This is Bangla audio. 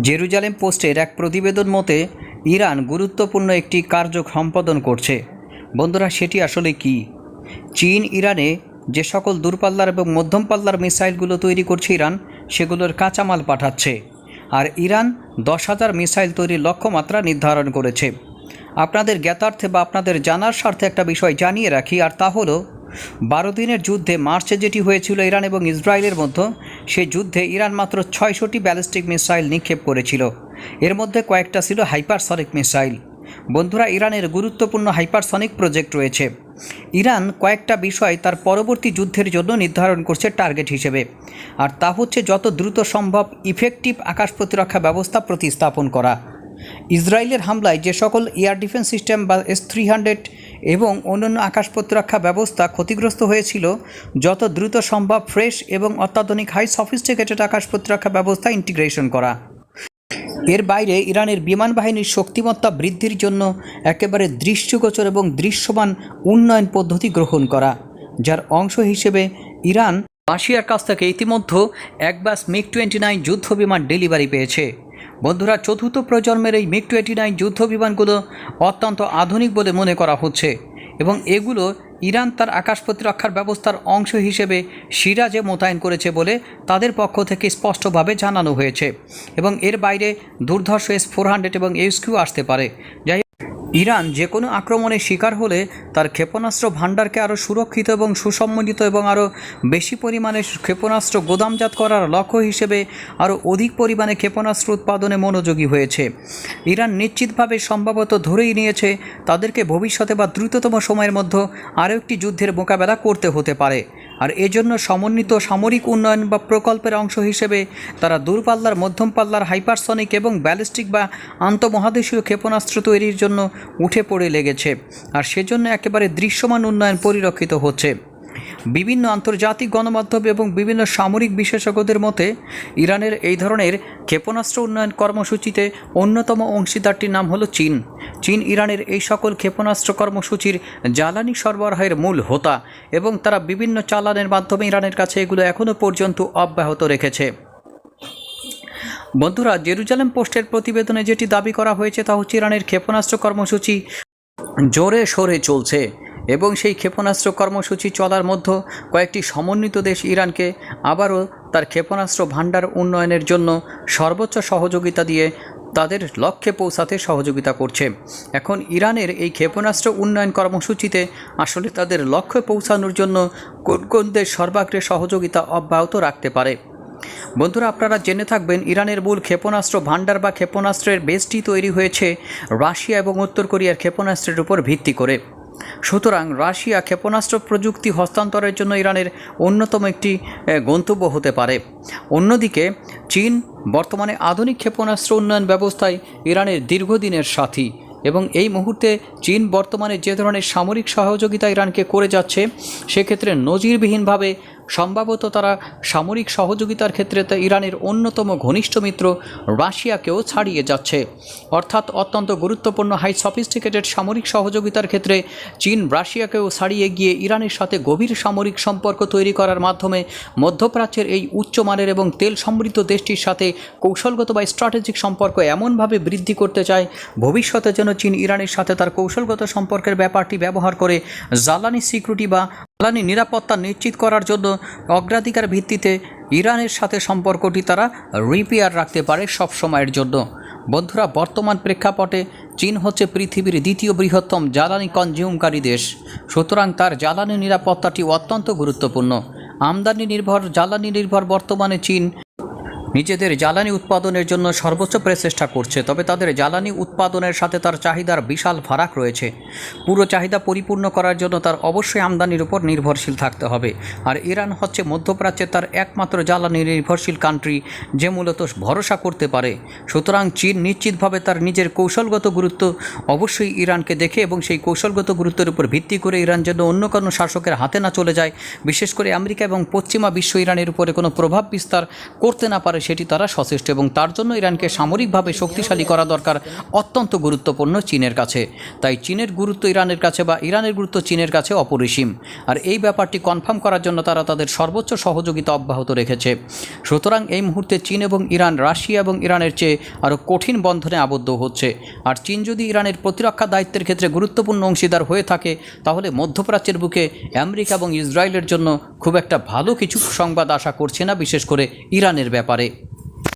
জেরুজালেম পোস্টের এক প্রতিবেদন মতে, ইরান গুরুত্বপূর্ণ একটি কার্য সম্পাদন করছে। বন্ধুরা, সেটি আসলে কি? চীন, ইরানে যে সকল দূরপাল্লার এবং মধ্যম পাল্লার মিসাইলগুলো তৈরি করছে ইরান, সেগুলোর কাঁচামাল পাঠাচ্ছে। আর ইরান দশ হাজার মিসাইল তৈরির লক্ষ্যমাত্রা নির্ধারণ করেছে। আপনাদের জ্ঞাতার্থে বা আপনাদের জানার স্বার্থে একটা বিষয় জানিয়ে রাখি, আর তা হলো বারো দিনের যুদ্ধে মার্চে যেটি হয়েছিল ইরান এবং ইসরায়েলের মধ্যে সেই যুদ্ধে ইরান মাত্র ছয়শটি ব্যালিস্টিক মিসাইল নিক্ষেপ করেছিল। এর মধ্যে কয়েকটা ছিল হাইপারসনিক মিসাইল। বন্ধুরা, ইরানের গুরুত্বপূর্ণ হাইপারসনিক প্রজেক্ট রয়েছে। ইরান কয়েকটা বিষয় তার পরবর্তী যুদ্ধের জন্য নির্ধারণ করছে টার্গেট হিসেবে। আর তা হচ্ছে যত দ্রুত সম্ভব ইফেক্টিভ আকাশ প্রতিরক্ষা ব্যবস্থা প্রতিস্থাপন করা। ইসরায়েলের হামলায় যে সকল এয়ার ডিফেন্স সিস্টেম বা এস থ্রি হান্ড্রেড এবং অন্যান্য আকাশ প্রতিরক্ষা ব্যবস্থা ক্ষতিগ্রস্ত হয়েছিল, যত দ্রুত সম্ভব ফ্রেশ এবং অত্যাধুনিক হাই সফিস্টিকেটেড আকাশ প্রতিরক্ষা ব্যবস্থা ইন্টিগ্রেশন করা। এর বাইরে ইরানের বিমান বাহিনীর শক্তিমত্তা বৃদ্ধির জন্য একেবারে দৃশ্যগোচর এবং দৃশ্যমান উন্নয়ন পদ্ধতি গ্রহণ করা, যার অংশ হিসেবে ইরান রাশিয়ার কাছ থেকে ইতিমধ্যে এক ব্যাস মিগ টোয়েন্টি নাইন যুদ্ধ বিমান ডেলিভারি পেয়েছে। বন্ধুরা, চতুর্থ প্রজন্মের এই মিগ টোয়েন্টি নাইন যুদ্ধ বিমানগুলো অত্যন্ত আধুনিক বলে মনে করা হচ্ছে এবং এগুলো ইরান তার আকাশ প্রতিরক্ষার ব্যবস্থার অংশ হিসেবে সিরাজে মোতায়েন করেছে বলে তাদের পক্ষ থেকে স্পষ্টভাবে জানানো হয়েছে এবং এর বাইরে দুর্ধর্ষ এস ফোর হান্ড্রেড এবং এসকিউ আসতে পারে। যাই ইরান যে কোনো আক্রমণের শিকার হলে তার ক্ষেপণাস্ত্র ভাণ্ডারকে আরও সুরক্ষিত এবং সুসম্মিলিত এবং আরও বেশি পরিমাণে ক্ষেপণাস্ত্র গোদামজাত করার লক্ষ্য হিসেবে আরও অধিক পরিমাণে ক্ষেপণাস্ত্র উৎপাদনে মনোযোগী হয়েছে। ইরান নিশ্চিতভাবে সম্ভবত ধরেই নিয়েছে তাদেরকে ভবিষ্যতে বা দ্রুততম সময়ের মধ্যে আরও একটি যুদ্ধের মোকাবেলা করতে হতে পারে। আর এজন্য সমন্বিত সামরিক উন্নয়ন বা প্রকল্পের অংশ হিসেবে তারা দূরপাল্লার মধ্যম পাল্লার হাইপারসনিক এবং ব্যালিস্টিক বা আন্তঃমহাদেশীয় ক্ষেপণাস্ত্র তৈরির জন্য উঠে পড়ে লেগেছে। আর সেজন্য একেবারে দৃশ্যমান উন্নয়ন পরিলক্ষিত হচ্ছে। বিভিন্ন আন্তর্জাতিক গণমাধ্যম এবং বিভিন্ন সামরিক বিশেষজ্ঞদের মতে, ইরানের এই ধরনের ক্ষেপণাস্ত্র উন্নয়ন কর্মসূচিতে অন্যতম অংশীদারটির নাম হলো চীন। চীন ইরানের এই সকল ক্ষেপণাস্ত্র কর্মসূচির জ্বালানি সরবরাহের মূল হোতা এবং তারা বিভিন্ন চালানের মাধ্যমে ইরানের কাছে এগুলো এখনও পর্যন্ত অব্যাহত রেখেছে। বন্ধুরা, জেরুজালেম পোস্টের প্রতিবেদনে যেটি দাবি করা হয়েছে তা হচ্ছে ইরানের ক্ষেপণাস্ত্র কর্মসূচি জোরে সোরে চলছে। এবং সেই ক্ষেপণাস্ত্র কর্মসূচি চলার মধ্যে কয়েকটি সমন্বিত দেশ ইরানকে আবারও তার ক্ষেপণাস্ত্র ভাণ্ডার উন্নয়নের জন্য সর্বোচ্চ সহযোগিতা দিয়ে তাদের লক্ষ্যে পৌঁছাতে সহযোগিতা করছে। এখন ইরানের এই ক্ষেপণাস্ত্র উন্নয়ন কর্মসূচিতে আসলে তাদের লক্ষ্যে পৌঁছানোর জন্য কোন কোন দেশ সর্বাগ্রে সহযোগিতা অব্যাহত রাখতে পারে? বন্ধুরা, আপনারা জেনে থাকবেন, ইরানের মূল ক্ষেপণাস্ত্র ভাণ্ডার বা ক্ষেপণাস্ত্রের বেসটি তৈরি হয়েছে রাশিয়া এবং উত্তর কোরিয়ার ক্ষেপণাস্ত্রের উপর ভিত্তি করে। সুতরাং রাশিয়া ক্ষেপণাস্ত্র প্রযুক্তি হস্তান্তরের জন্য ইরানের অন্যতম একটি গন্তব্য হতে পারে। অন্যদিকে, চীন বর্তমানে আধুনিক ক্ষেপণাস্ত্র উন্নয়ন ব্যবস্থায় ইরানের দীর্ঘদিনের সাথী এবং এই মুহূর্তে চীন বর্তমানে যে ধরনের সামরিক সহযোগিতা ইরানকে করে যাচ্ছে, সেক্ষেত্রে নজিরবিহীনভাবে সম্ভবত তারা সামরিক সহযোগিতার ক্ষেত্রে তা ইরানের অন্যতম ঘনিষ্ঠ মিত্র রাশিয়াকেও ছাড়িয়ে যাচ্ছে। অর্থাৎ অত্যন্ত গুরুত্বপূর্ণ হাই সফিস্টিকেটেড সামরিক সহযোগিতার ক্ষেত্রে চীন রাশিয়াকেও ছাড়িয়ে গিয়ে ইরানের সাথে গভীর সামরিক সম্পর্ক তৈরি করার মাধ্যমে মধ্যপ্রাচ্যের এই উচ্চমানের এবং তেল সমৃদ্ধ দেশটির সাথে কৌশলগত বা স্ট্র্যাটেজিক সম্পর্ক এমনভাবে বৃদ্ধি করতে চায়, ভবিষ্যতে যেন চীন ইরানের সাথে তার কৌশলগত সম্পর্কের ব্যাপারটি ব্যবহার করে জ্বালানি সিকিউরিটি বা জ্বালানি নিরাপত্তা নিশ্চিত করার জন্য অগ্রাধিকার ভিত্তিতে ইরানের সাথে সম্পর্কটি তারা রিপেয়ার রাখতে পারে সব সময়ের জন্য। বন্ধুরা, বর্তমান প্রেক্ষাপটে চীন হচ্ছে পৃথিবীর দ্বিতীয় বৃহত্তম জ্বালানি কনজিউমকারী দেশ। সুতরাং তার জ্বালানি নিরাপত্তাটি অত্যন্ত গুরুত্বপূর্ণ। আমদানি নির্ভর, জ্বালানি নির্ভর বর্তমানে চীন নিজেদের জ্বালানি উৎপাদনের জন্য সর্বোচ্চ প্রচেষ্টা করছে, তবে তাদের জ্বালানি উৎপাদনের সাথে তার চাহিদার বিশাল ফারাক রয়েছে। পুরো চাহিদা পরিপূর্ণ করার জন্য তার অবশ্যই আমদানির উপর নির্ভরশীল থাকতে হবে। আর ইরান হচ্ছে মধ্যপ্রাচ্যের তার একমাত্র জ্বালানি নির্ভরশীল কান্ট্রি যে মূলত ভরসা করতে পারে। সুতরাং চীন নিশ্চিতভাবে তার নিজের কৌশলগত গুরুত্ব অবশ্যই ইরানকে দেখে এবং সেই কৌশলগত গুরুত্বের উপর ভিত্তি করে ইরান যেন অন্য কোনো শাসকের হাতে না চলে যায়, বিশেষ করে আমেরিকা এবং পশ্চিমা বিশ্ব ইরানের উপরে কোনো প্রভাব বিস্তার করতে না পারে সেটি তারা সচেষ্ট এবং তার জন্য ইরানকে সামরিকভাবে শক্তিশালী করা দরকার অত্যন্ত গুরুত্বপূর্ণ চীনের কাছে। তাই চীনের গুরুত্ব ইরানের কাছে বা ইরানের গুরুত্ব চীনের কাছে অপরিসীম। আর এই ব্যাপারটি কনফার্ম করার জন্য তারা তাদের সর্বোচ্চ সহযোগিতা অব্যাহত রেখেছে। সুতরাং এই মুহূর্তে চীন এবং ইরান, রাশিয়া এবং ইরানের চেয়ে আরও কঠিন বন্ধনে আবদ্ধ হচ্ছে। আর চীন যদি ইরানের প্রতিরক্ষা দায়িত্বের ক্ষেত্রে গুরুত্বপূর্ণ অংশীদার হয়ে থাকে, তাহলে মধ্যপ্রাচ্যের বুকে আমেরিকা এবং ইসরায়েলের জন্য খুব একটা ভালো কিছু সংবাদ আশা করছে না বিশেষ করে ইরানের ব্যাপারে।